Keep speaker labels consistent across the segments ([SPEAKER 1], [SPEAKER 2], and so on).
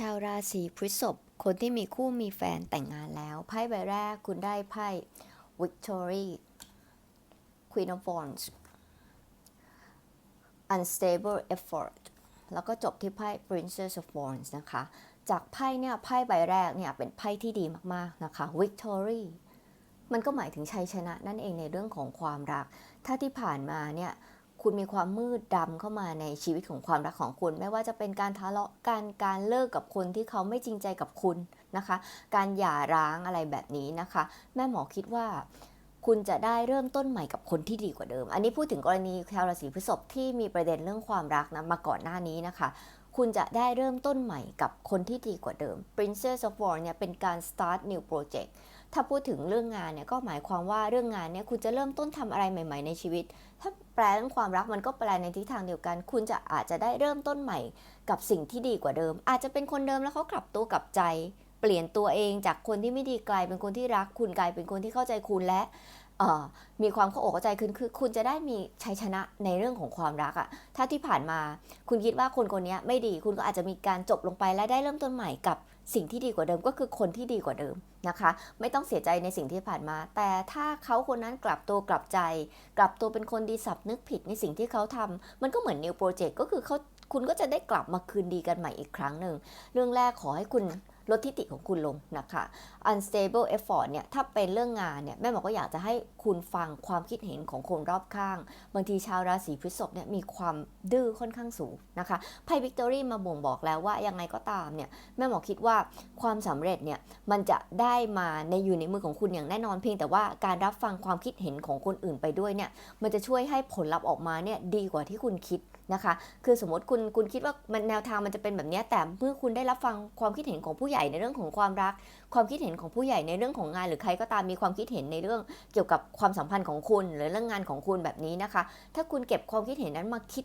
[SPEAKER 1] ชาวราศีพฤษภคนที่มีคู่มีแฟนแต่งงานแล้ว ไพ่ใบแรกคุณได้ไพ่ Victory Queen of Wands Unstable Effort แล้วก็จบที่ไพ่ Princess of Wands นะคะ จากไพ่เนี่ยไพ่ใบแรกเนี่ยเป็นไพ่ที่ดีมากๆนะคะ Victory มันก็หมายถึงชัยชนะนั่นเองในเรื่องของความรัก ถ้าที่ผ่านมาเนี่ย คุณมีความมืดดำเข้ามาในชีวิตของความรักของคุณ ไม่ว่าจะเป็นการทะเลาะกันการเลิกกับคนที่เขาไม่จริงใจกับคุณนะคะ การหย่าร้างอะไรแบบนี้นะคะ แม่หมอคิดว่าคุณจะได้เริ่มต้นใหม่กับคนที่ดีกว่าเดิม อันนี้พูดถึงกรณีชาวราศีพฤษภที่มีประเด็นเรื่องความรักนะมาก่อนหน้านี้นะคะ คุณจะได้เริ่มต้นใหม่กับคนที่ดีกว่าเดิม Princess of War เนี่ยเป็นการ start new project ถ้าพูดถึงเรื่องงานเนี่ยก็หมายความว่าเรื่องงานเนี่ยคุณจะเริ่มต้นทำอะไรใหม่ ๆ ในชีวิต ถ้าแปลเรื่องความรักมันก็แปลในทิศทางเดียวกัน คุณจะอาจจะได้เริ่มต้นใหม่ กับสิ่งที่ดีกว่าเดิม อาจจะเป็นคนเดิมแล้วเขากลับตัวกลับใจเปลี่ยนตัวเองจากคนที่ไม่ดีกลายเป็นคนที่รัก คุณกลายเป็นคนที่เข้าใจคุณและมีความเข้าอกเข้าใจขึ้นคือคุณจะได้มีชัยชนะในเรื่องของความรักอะถ้าที่ผ่านมาคุณคิดว่าคนคนนี้ไม่ดี คุณก็อาจจะมีการจบลงไปและได้เริ่มต้นใหม่กับ สิ่งที่ดีกว่าเดิมก็คือคนที่ดีกว่าเดิมนะคะ ไม่ต้องเสียใจในสิ่งที่ผ่านมา แต่ถ้าเขาคนนั้นกลับตัวกลับใจ กลับตัวเป็นคนดีสับนึกผิดในสิ่งที่เขาทำมันก็เหมือนนิวโปรเจกต์ก็คือเขาคุณก็จะได้กลับมาคืนดีกันใหม่อีกครั้งหนึ่งเรื่องแรกขอให้คุณ ลดทิฐิของคุณลงนะคะ unstable effort เนี่ยถ้าเป็นเรื่องงานเนี่ยแม่หมอก็อยากจะให้คุณฟังความคิดเห็นของคนรอบข้าง บางทีชาวราศีพฤษภเนี่ยมีความดื้อค่อนข้างสูงนะคะไพ่วิกตอรี่มาบ่งบอกแล้วว่ายังไงก็ตามเนี่ยแม่หมอคิดว่าความสำเร็จเนี่ยมันจะได้มาในอยู่ในมือของคุณอย่างแน่นอนเพียงแต่ว่าการรับฟังความคิดเห็นของคนอื่นไปด้วยเนี่ยมันจะช่วยให้ผลลัพธ์ออกมาเนี่ยดีกว่าที่คุณคิดนะคะ คือสมมติคุณคุณคิดว่ามันแนวทางมันจะเป็นแบบนี้แต่เมื่อคุณได้รับฟังความคิดเห็นของผู้ใหญ่ในเรื่องของความรัก ความคิดเห็นของผู้ใหญ่ในเรื่องของงาน หรือใครก็ตามมีความคิดเห็นในเรื่องเกี่ยวกับความสัมพันธ์ของคุณ หรือเรื่องงานของคุณแบบนี้นะคะ ถ้าคุณเก็บความคิดเห็นนั้นมาคิด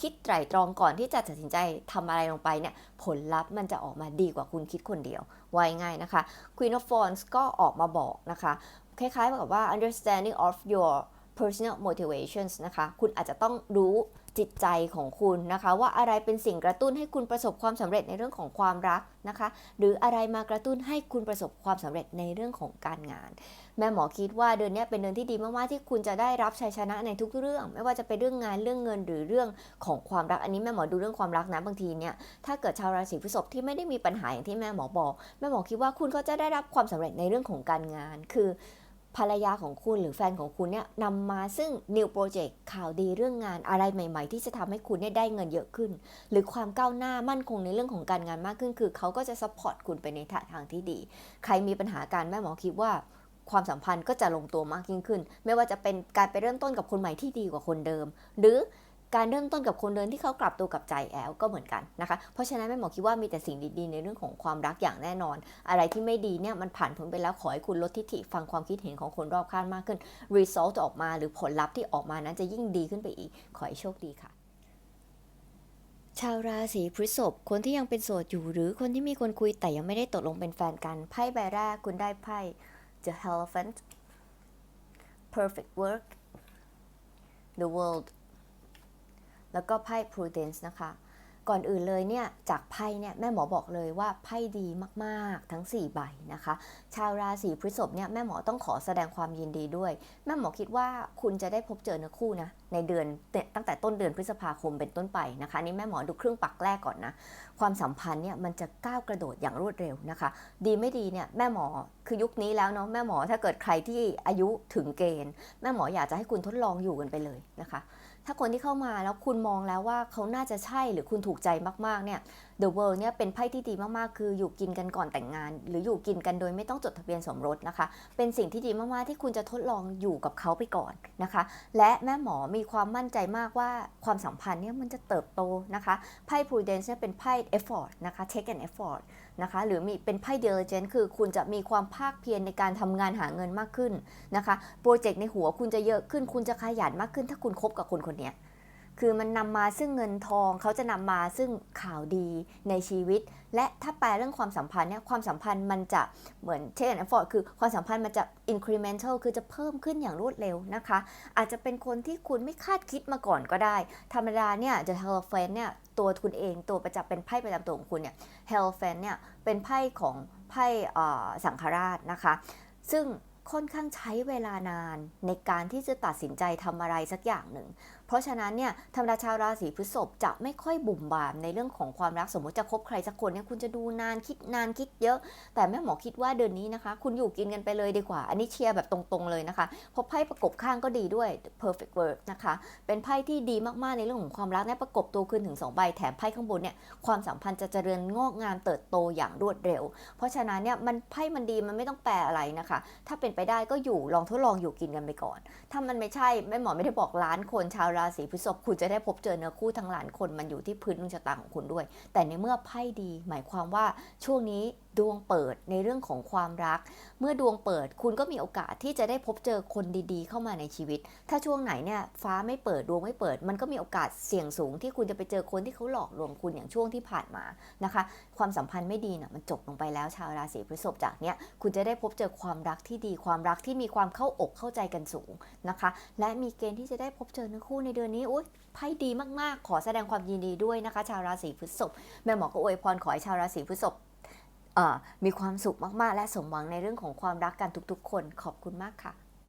[SPEAKER 1] คิดไตร่ตรองก่อนที่จะตัดสินใจทำอะไรลงไปเนี่ยผลลัพธ์มันจะออกมาดีกว่าคุณคิดคนเดียวไว้ง่ายนะคะ Queen of Wands ก็ออกมาบอกนะคะ คล้ายๆกับว่า understanding of your personal motivations นะคะ คุณอาจจะต้องรู้ จิตใจของคุณนะคะ ว่าอะไรเป็นสิ่งกระตุ้นให้คุณประสบความสำเร็จในเรื่องของความรักนะคะ หรืออะไรมากระตุ้นให้คุณประสบความสำเร็จในเรื่องของการงาน แม่หมอคิดว่าเดือนนี้เป็นเดือนที่ดีมากๆที่คุณจะได้รับชัยชนะในทุกเรื่อง ไม่ว่าจะเป็นเรื่องงานเรื่องเงินหรือเรื่องของความรักอันนี้แม่หมอดูเรื่องความรักนะบางทีเนี่ยถ้าเกิดชาวราศีพฤษภที่ไม่ได้มีปัญหาอย่างที่แม่หมอบอก แม่หมอคิดว่าคุณก็จะได้รับความสำเร็จในเรื่องของการงาน คือ ภรรยาของคุณหรือแฟนของคุณเนี่ยนำมาซึ่ง new project ข่าวดีเรื่องงานอะไรใหม่ ๆ ที่จะทำให้คุณเนี่ยได้เงินเยอะขึ้น หรือความก้าวหน้ามั่นคงในเรื่องของการงานมากขึ้น คือเขาก็จะ support คุณไปในทางที่ดี ใครมีปัญหาการแม่หมอคิดว่าความสัมพันธ์ก็จะลงตัวมากยิ่งขึ้น ไม่ว่าจะเป็นการไปเริ่มต้นกับคนใหม่ที่ดีกว่าคนเดิม หรือ การเริ่มต้นกับคนเดิมที่เขากลับตัวกลับใจแอลก็เหมือนกันนะคะ เพราะฉะนั้นแม่หมอคิดว่ามีแต่สิ่งดีๆ ในเรื่องของความรักอย่างแน่นอน อะไรที่ไม่ดีเนี่ยมันผ่านพ้นไปแล้วขอให้คุณลดทิฐิฟังความคิดเห็นของคนรอบข้างมากขึ้น result ออกมาหรือผลลัพธ์ที่ออกมานั้นจะยิ่งดีขึ้นไปอีก ขอให้โชคดีค่ะชาวราศีพฤษภ คนที่ยังเป็นโสดอยู่ หรือคนที่มีคนคุยแต่ยังไม่ได้ตกลงเป็นแฟนกัน ไพ่ใบแรกคุณได้ไพ่ The Elephant Perfect Work The World แล้วก็ไพ่ prudence นะคะ ก่อนอื่นเลยเนี่ยจากไพ่เนี่ยแม่หมอบอกเลยว่าไพ่ดีมากๆทั้ง 4 ใบนะคะ ชาวราศีพฤษภเนี่ยแม่หมอต้องขอแสดงความยินดีด้วย แม่หมอคิดว่าคุณจะได้พบเจอเนื้อคู่นะในเดือนตั้งแต่ต้นเดือนพฤษภาคมเป็นต้นไปนะคะนี่แม่หมอดูเครึ่องปักแรกก่อนนะ ความสัมพันธ์เนี่ยมันจะก้าวกระโดดอย่างรวดเร็วนะคะ ดีไม่ดีเนี่ยแม่หมอคือยุคนี้แล้วเนาะแม่หมอถ้าเกิดใครที่อายุถึงเกณฑ์ แม่หมออยากจะให้คุณทดลองอยู่กันไปเลยนะคะถ้าคนที่เข้ามาแล้วคุณมองแล้วว่าเขาน่าจะใช่หรือคุณถูกใจมากๆเนี่ย The World เนี่ยเป็นไพ่ที่ดีมากๆ คืออยู่กินกันก่อนแต่งงาน หรืออยู่กินกันโดยไม่ต้องจดทะเบียนสมรสนะคะ เป็นสิ่งที่ดีมากๆที่คุณจะทดลองอยู่กับเขาไปก่อนนะคะ และแม่หมอมีความมั่นใจมากว่าความสัมพันธ์เนี่ยมันจะเติบโตนะคะไพ่ Prudence เนี่ยเป็นไพ่ effort นะคะ take an effort นะคะ หรือมีเป็นไพ่เดลเจนคือคุณจะมีความภาคเพียรในการทำงานหาเงินมากขึ้นนะคะ โปรเจกต์ในหัวคุณจะเยอะขึ้น คุณจะขยันมากขึ้น ถ้าคุณคบกับคนคนนี้ คือมันนำมาซึ่งเงินทองเขาจะนำมาซึ่งข่าวดีในชีวิต และถ้าแปลเรื่องความสัมพันธ์เนี่ยความสัมพันธ์มันจะเหมือนเช่นฟอร์ดคือความสัมพันธ์มันจะ incremental คือจะเพิ่มขึ้นอย่างรวดเร็วนะคะ อาจจะเป็นคนที่คุณไม่คาดคิดมาก่อนก็ได้ ธรรมดาเนี่ย The h e l p h a n t เนี่ยตัวคุณเองตัวประจับเป็นไพ่ประจำตัวของคุณเนี่ย h e l p h a n t เนี่ยเป็นไพ่ของไพ่อ่อสังฆราชนะคะ ซึ่ง ค่อนข้างใช้เวลานานในการที่จะตัดสินใจทำอะไรสักอย่างหนึ่ง เพราะฉะนั้นเนี่ยธรรมดาชาวราศีพฤษภจะไม่ค่อยบุ่มบามในเรื่องของความรักสมมติจะคบใครสักคนเนี่ยคุณจะดูนานคิดนานคิดเยอะ แต่แม่หมอคิดว่าเดือนนี้นะคะ คุณอยู่กินกันไปเลยดีกว่า อันนี้เชียร์แบบตรงๆเลยนะคะเพราะไพ่ประกบข้างก็ดีด้วย perfect work นะคะ เป็นไพ่ที่ดีมากๆในเรื่องของความรักเนี่ยประกบตัวขึ้นถึง2ใบแถมไพ่ข้างบนเนี่ยความสัมพันธ์จะเจริญงอกงามเติบโตอย่างรวดเร็ว เพราะฉะนั้นเนี่ยมันไพ่มันดีมันไม่ต้องแปลอะไรนะคะ ถ้าเป็นไปได้ก็อยู่ลองทดลองอยู่กินกันไปก่อน ถ้ามันไม่ใช่แม่หมอไม่ได้บอกล้านคนชาวราศีพฤษภคุณจะได้พบเจอเนื้อคู่ทั้งล้านคนมันอยู่ที่พื้นดวงชะตาของคุณด้วย แต่ในเมื่อไพ่ดี หมายความว่าช่วงนี้ดวงเปิดในเรื่องของความรัก เมื่อดวงเปิดคุณก็มีโอกาสที่จะได้พบเจอคนดีๆ เข้ามาในชีวิต ถ้าช่วงไหนเนี่ยฟ้าไม่เปิดดวงไม่เปิด มันก็มีโอกาสเสี่ยงสูงที่คุณจะไปเจอคนที่เขาหลอกลวงคุณอย่างช่วงที่ผ่านมานะคะ ความสัมพันธ์ไม่ดีน่ะมันจบลงไปแล้วชาวราศีพฤษภจากเนี้ยคุณจะได้พบเจอความรักที่ดีความรักที่มีความเข้าอกเข้าใจกันสูงนะคะ และมีเกณฑ์ที่จะได้พบเจอเนื้อคู่ในเดือนนี้อุ้ยไพ่ดีมากๆ ขอแสดงความยินดีด้วยนะคะ ชาวราศีพฤษภแม่หมอก็อวยพรขอให้ชาวราศีพฤษภ มีความสุขมากๆ และสมหวังในเรื่องของความรักกันทุกๆ คนขอบคุณมากค่ะ